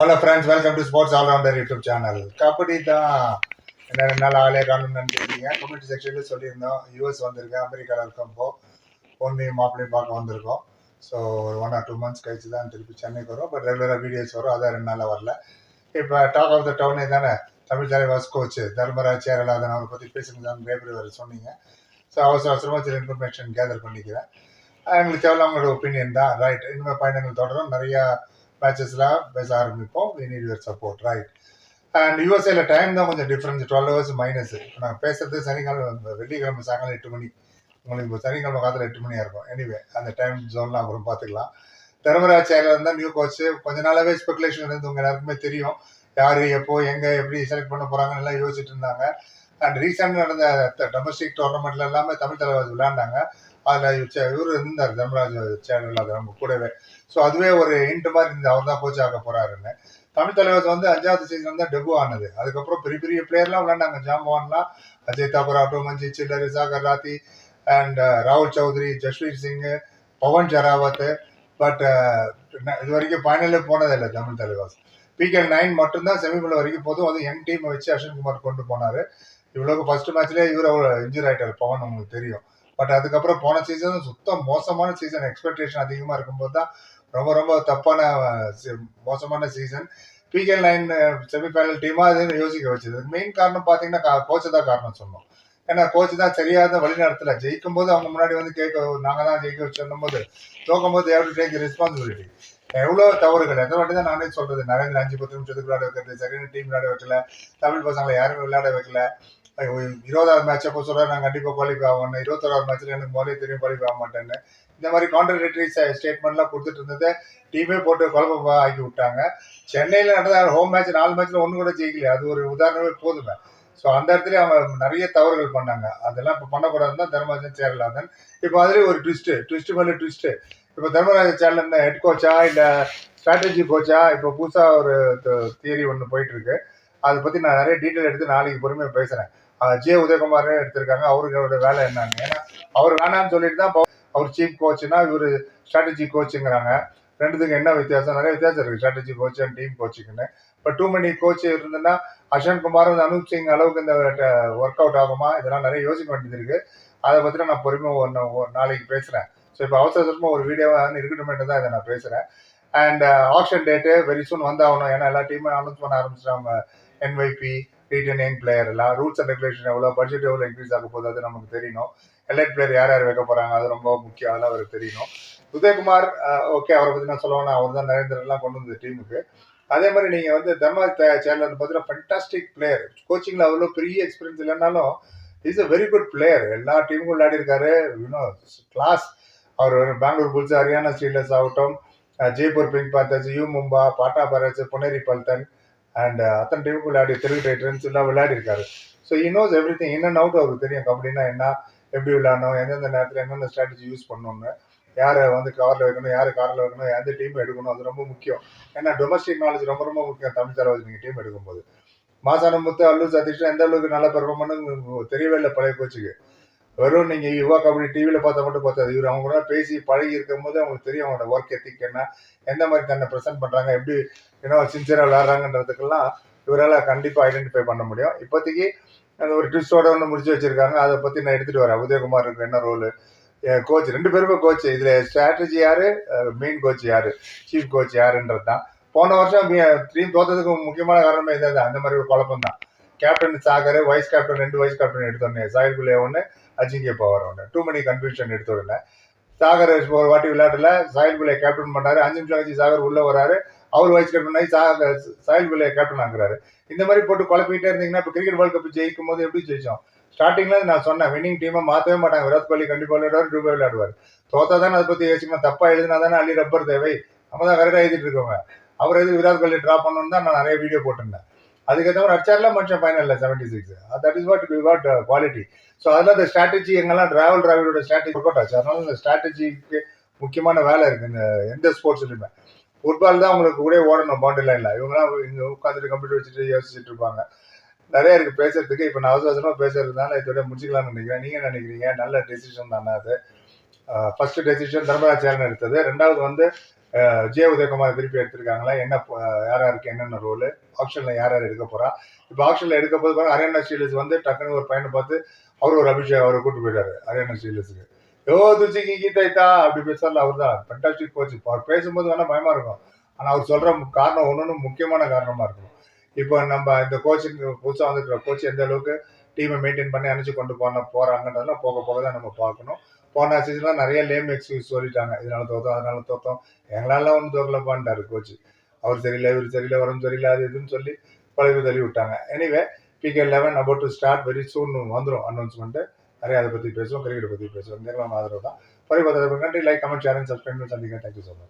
Hello friends welcome to sports all rounder YouTube channel kabaddi தான் என்ன ரெண்டு நாள் ஆளே காணணும்னு நினைக்கிறீங்க. கம்யூனிட்டி செக்ஷனில் சொல்லியிருந்தோம். யூஎஸ் வந்திருக்கேன் அமெரிக்காவில் இருக்கோம் இப்போ பொண்ணையும் மாப்பிளையும் பார்க்க வந்திருக்கோம். ஸோ ஒரு ஒன் ஆர் டூ மந்த்ஸ் கழிச்சு தான் திருப்பி சென்னைக்கு வரும் பட் ரெகுலராக வீடியோஸ் வரும். அதான் ரெண்டு நாளாக வரல. இப்போ டாக் ஆஃப் த டவுனே தானே? தமிழ் தலைவாஸ் கோச் தர்மராஜ் சேரலாதன் அவரை பற்றி பேசுங்க பிப்ரவரி சொன்னீங்க. ஸோ அவசர அவசரமாக சில இன்ஃபர்மேஷன் கேதர் பண்ணிக்கிறேன். எங்களுக்கு தேவையில்ல ஒப்பீனியன் தான். ரைட் இனிமேல் பயணங்கள் தொடரும். நிறையா மேட்சஸ்லாம் பேச ஆரம்பிப்போம். We need your support right and யூஎஸ்ஏல time தான் கொஞ்சம் டிஃப்ரென்ஸ் டுவெல் ஹவர்ஸ் மைனஸ் இப்போ நாங்கள் பேசுறது சனிக்கிழமை வெள்ளிக்கிழமை சாயங்காலம் எட்டு மணி. உங்களுக்கு இப்போ சனிக்கிழமை காலத்தில் எட்டு மணியாக இருக்கும். எனிவே அந்த டைம் ஜோன்லாம் அப்புறம் பார்த்துக்கலாம். தர்மராஜ் சேரில் இருந்தால் நியூ கோச் கொஞ்ச நாளாகவே ஸ்பெகுலேஷன் இருந்து உங்கள் எல்லாருக்குமே தெரியும். யார் எப்போ எங்கே எப்படி செலக்ட் பண்ண போகிறாங்கன்னு எல்லாம் யோசிச்சுட்டு இருந்தாங்க. அண்ட் ரீசெண்ட் நடந்த டொமஸ்டிக் டோர்னமெண்ட்ல எல்லாமே தமிழ் தலைவர் விளையாண்டாங்க. அதில் இவர் இருந்தார் தர்மராஜ் சேனல் அது நம்ம கூடவே. ஸோ அதுவே ஒரு இன்ட்டு மாதிரி இருந்தது. அவர் தான் கோச் ஆக போறாருன்னு. தமிழ் தலைவர் வந்து அஞ்சாவது சீசன் தான் டெபு ஆனது. அதுக்கப்புறம் பெரிய பெரிய பிளேயர்லாம் விளையாண்டாங்க. ஜாம்பவான்லாம் அஜய் தாபர் ஆட்டோ மஞ்சி சில்லர் சாகர் ராத்தி அண்ட் uh, ராகுல் சௌத்ரி ஜஸ்வீர் சிங் பவன் ஷராவத் பட் uh, இது வரைக்கும் ஃபைனலே போனதில்லை தமிழ் தலைவாஸ் பிகேஎல் நைன் மட்டும்தான் செமிஃபைனல் வரைக்கும் போதும். அது யங் டீமை வச்சு அஸ்வின் குமார் கொண்டு போனார். இவ்வளவு ஃபர்ஸ்ட் மேட்ச்லேயே இவர் அவ்வளோ இன்ஜுரி ஆகிட்டார் பவன் உங்களுக்கு தெரியும். பட் அதுக்கப்புறம் போன சீசன் சுத்தம் மோசமான சீசன் எக்ஸ்பெக்டேஷன் அதிகமாக இருக்கும்போது தான் ரொம்ப ரொம்ப தப்பான மோசமான சீசன் பிகே நைன் செமிஃபைனல் டீமாக அது யோசிக்க வச்சது. மெயின் காரணம் பார்த்தீங்கன்னா கோச்சு தான் காரணம் சொன்னோம். ஏன்னா கோச் தான் சரியாத வழிநடத்தல ஜெயிக்கும் போது அவங்க முன்னாடி வந்து கேட்க நாங்கள் தான் ஜெயிக்க வச்சிருந்த போது தோக்கும் போது எவ்வளோ டேக் ரெஸ்பான்சிபிலிட்டி எவ்வளோ தவறுகள்? எந்த வாட்டி தான் நானே சொல்றது நரேந்திர அஞ்சு பத்து நிமிஷத்துக்கு விளையாட வைக்கிறது சரியான டீம் விளையாட வைக்கல. தமிழ் பசங்களை யாருமே விளையாட வைக்கல. இருபதாவது மேட்சை அப்போ சொல்ற நான் கண்டிப்பாக குவாலிஃபை ஆகணும் இருபத்தோராவது மேட்ச்ல எனக்கு முதலே தெரியும் குவாலிஃபை ஆக மாட்டேன்னு. இந்த மாதிரி கான்ட்ரடிக்டரி ஸ்டேட்மெண்ட்லாம் கொடுத்துட்டு இருந்தது டீமே போட்டு குழப்ப ஆக்கி விட்டாங்க. சென்னையில் நடந்த ஹோம் மேட்ச் நாலு மேட்ச்ல ஒன்று கூட ஜெயிக்கல அது ஒரு உதாரணமே போதுமே. ஸோ அந்த இடத்துல அவங்க நிறைய தவறுகள் பண்ணாங்க. அதெல்லாம் இப்போ பண்ணக்கூடாதுன்னு தான் தர்மராஜன் சேரலாதன் இப்போ அதுலேயே ஒரு ட்விஸ்ட்டு ட்விஸ்ட் மேலே ட்விஸ்ட்டு இப்போ தர்மராஜன் சேரலன் ஹெட் கோச்சா இல்லை ஸ்ட்ராட்டஜி கோச்சா இப்போ புதுசாக ஒரு தியரி ஒன்று போயிட்டு இருக்கு. அதை பற்றி நான் நிறைய டீட்டெயில் எடுத்து நாளைக்கு பொறுமையாக பேசுகிறேன் ஜே உதயகுமார் எடுத்திருக்காங்க. அவர்களோட வேலை என்னன்னு. ஏன்னா அவர் வேணாம்னு சொல்லிட்டு தான் இப்போ அவர் சீஃப் கோச்சுனா இவர் ஸ்ட்ராட்டஜி கோச்சுங்கிறாங்க ரெண்டுத்துக்கு என்ன வித்தியாசம்? நிறைய வித்தியாசம் இருக்குது ஸ்ட்ராட்டஜி கோச் அண்ட் டீம் கோச்சிங்னு இப்போ டூ மணி கோச் இருந்ததுன்னா அஷன் குமார் அனுப் சிங் அளவுக்கு இந்த ஒர்க் அவுட் ஆகுமா? இதெல்லாம் நிறைய யோசிக்க வேண்டியது இருக்கு. அதை பற்றி நான் பொறுமையாக ஒன்று நாளைக்கு பேசுகிறேன் ஸோ இப்போ அவசர அவசரமாக ஒரு வீடியோவாக இருக்கட்டுமேட்டு தான் இதை நான் பேசுகிறேன் and auction date very soon வந்தாகணும். ஏன்னா எல்லா டீமும் அனௌன்ஸ் பண்ண ஆரம்பிச்சிட்டாங்க. என்வைபி ரீட்டன் யங் பிளேயர் எல்லாம் ரூல்ஸ் அண்ட் ரெகுலேஷன் எவ்வளோ பட்ஜெட் எவ்வளோ இன்க்ரீஸ் ஆக போகுது அது நமக்கு தெரியணும். எலைட் பிளேயர் யார் யார் வைக்க போகிறாங்க அது ரொம்ப முக்கியம் அதெல்லாம் அவருக்கு தெரியணும். உதயகுமார் ஓகே அவரை பற்றி நான் சொல்லுவேன் அவர் தான் நரேந்திரன்லாம் கொண்டு வந்த டீமுக்கு அதே மாதிரி நீங்கள் வந்து தர்மா சேனல் வந்து பார்த்தீங்கன்னா ஃபண்டாஸ்டிக் பிளேயர் கோச்சிங்கில் அவ்வளோ பெரிய எக்ஸ்பீரியன்ஸ் இல்லைனாலும் is a very good player எல்லா டீமுக்கும் விளையாடி இருக்காரு. யூனோ கிளாஸ் அவர் பெங்களூர் புல்ஸ் ஹரியானா ஸ்டீலர்ஸ் ஆகட்டும் Jaipur Pink Panthers U Mumba பாட்டா பரஸ் புனேரி பல்தன் அண்ட் uh, அத்தனை டீமுக்கு விளையாடி தெலுங்கு டைட்டன்ஸ் எல்லாம் விளையாடி இருக்காரு so he knows everything in and out அவருக்கு தெரியும். கபடினா என்ன எப்படி விளையாடணும் எந்தெந்த நேரத்தில் என்னென்ன ஸ்ட்ராட்டஜி யூஸ் பண்ணணும்னு யாரை வந்து கவரில் வைக்கணும் யார் காரில் வைக்கணும் எந்த டீம் எடுக்கணும் அது ரொம்ப முக்கியம். ஏன்னா டொமஸ்டிக் நாலேஜ் ரொம்ப ரொம்ப முக்கியம். தமிழ் தலைவர் நீங்கள் டீம் எடுக்கும்போது. மாசான முத்து அல்லு சதீஷ் எந்த அளவுக்கு நல்ல பெர்ஃபார்ம் தெரியவே இல்லை பழைய கோச்சுக்கு வெறும் நீங்கள் யுவா கபடி டிவியில் பார்த்தா மட்டும் பார்த்தாது. இவர் அவங்க கூட பேசி பழகி இருக்கும்போது அவங்களுக்கு தெரியும் அவங்களோட ஒர்க் எத்திக் என்ன எந்த மாதிரி தன்னை ப்ரெசென்ட் பண்ணுறாங்க எப்படி ஏன்னா சின்சியராக விளையாடுறாங்கன்றதுக்கெல்லாம் இவரால் கண்டிப்பாக ஐடென்டிஃபை பண்ண முடியும். இப்போதைக்கு அந்த ஒரு ட்விஸ்டோட ஒன்று முடிச்சு வச்சிருக்காங்க. அதை பற்றி நான் எடுத்துகிட்டு வரேன். உதயகுமாருக்கு என்ன ரோலு கோச் ரெண்டு பேருமே கோச் இதில் ஸ்ட்ராட்டஜி யார்? மெயின் கோச் யார்? சீஃப் கோச் யாருன்றது தான் போன வருஷம் டீம் தோத்ததுக்கு முக்கியமான காரணமே இதான். அந்த மாதிரி ஒரு குழப்பம் தான் கேப்டன் சாகர் வைஸ் கேப்டன் ரெண்டு வைஸ் கேப்டன் எடுத்தோடனே சாயில் பிள்ளை ஒன்று அஜிங்கிய பவர் ஒன்று டூ மணி கன்ஃபியூஷன் எடுத்த உடனே சாகர் ஒரு வாட்டி விளையாட்டுல சாயில் பிள்ளை கேப்டன் பண்ணாரு. அஞ்சு நிமிஷம் கழிச்சு சாகர் உள்ள வராரு. அவர் வைஸ் கேப்டன் ஆகி சாகர் சாயில் பிள்ளை கேப்டன் ஆகுறாரு. இந்த மாதிரி போட்டு குழப்பிக்கிட்டே இருந்தீங்கன்னா இப்போ கிரிக்கெட் வேர்ல்ட் கப் ஜெயிக்கும் போது எப்படி ஜெயிச்சோம்? ஸ்டார்டிங்ல நான் சொன்னேன் வின்னிங் டீமை மாற்றவே மாட்டாங்க. விராட் கோலி கண்டிப்பாக விளையாடுவார் டூபே விளையாடுவார். தோத்தா தானே அதை பற்றி யோசிக்கணும். தப்பா எழுதினா தானே அள்ளி ரப்பர் தேவை. நம்ம தான் கரெக்டாக எழுதிட்டு இருக்கோங்க அவர் எது விராட் கோலி ட்ரா பண்ணணும்னு தான் நான் நிறைய வீடியோ போட்டிருந்தேன். அதுக்கேற்ற மாதிரி அடிச்சார்ல மனுஷன் ஃபைனலில் seventy six that is what we what quality so அதில் அந்த ஸ்ட்ராட்டஜி எங்கெல்லாம் டிராவல் டிராவலோட ஸ்ட்ராட்டஜி ஒர்க் அவுட் ஆச்சு. அதனால இந்த ஸ்ட்ராட்டஜிக்கு முக்கியமான வேலை இருக்கு. இந்த எந்த ஸ்போர்ட்ஸ்லையுமே ஃபுட்பால் தான் உங்களுக்கு கூட ஓடணும் பவுண்டரி லைனில் இவங்கலாம் இங்கே உட்காந்துட்டு கம்ப்யூட்டர் வச்சுட்டு யோசிச்சுட்டு இருப்பாங்க. நிறைய இருக்கு பேசுறதுக்கு. இப்போ நான் அவசர அவசரமாக பேசுறதுனால இதோட முடிச்சுக்கலாம்னு நினைக்கிறேன். நீங்க நினைக்கிறீங்க? நல்ல டெசிஷன் தானே அது. ஃபர்ஸ்ட் டெசிஷன் தர்மராஜ் சேரன் எடுத்தது. ரெண்டாவது வந்து ஜெய உதயகுமார் திருப்பி எடுத்திருக்காங்களா? என்ன யார் யாருக்கு என்னென்ன ரோலு ஆப்ஷன்ல யார் யார் எடுக்க போறா? இப்போ ஆப்ஷன்ல எடுக்க போது பாருங்க ஹரியானா ஸ்டீலர்ஸ் வந்து டக்குன்னு ஒரு பையனை பார்த்து அவர் ஒரு அபிஷேக் அவரை கூட்டு போயிட்டாரு ஹரியானா ஸ்டீலர்ஸுக்கு யோ துச்சிக்கு கீதைத்தா அப்படி பேசல அவர் தான் ஃபண்டாஸ்டிக் கோச் அவர் பேசும்போது வேணா பயமா இருக்கும். ஆனால் அவர் சொல்ற காரணம் ஒன்று முக்கியமான காரணமா இருக்கும் இப்போ நம்ம இந்த கோச்சிங் புதுசாக வந்துருக்கிற கோச் எந்த அளவுக்கு டீமை மெயின்டைன் பண்ணி அனுப்பிச்சு கொண்டு போன போறாங்கன்றதெல்லாம் போக போக தான் நம்ம பார்க்கணும். போன சீசன்லாம் நிறைய லேம் எக்ஸ்கியூஸ் சொல்லிட்டாங்க. இதனால தோத்தோம் அதனால தோத்தோம். எங்களால ஒன்றும் தோக்கலப்பான்ட்டாரு கோச்சு அவர் சரியில்லை இவர் சரியில்லை வரும் சரியில்லை அது இதுன்னு சொல்லி பழைய தள்ளி விட்டாங்க anyway PK eleven about to start very soon வந்துடும் அனௌன்ஸ்மெண்ட் நிறைய அதை பற்றி பேசுவோம் கிரிக்கெட் பற்றி பேசுவோம். நேரம் ஆதரவு தான் பரிபாத்திரம் country like comment share and subscribe சந்திக்க தேங்க்யூ ஸோ மச்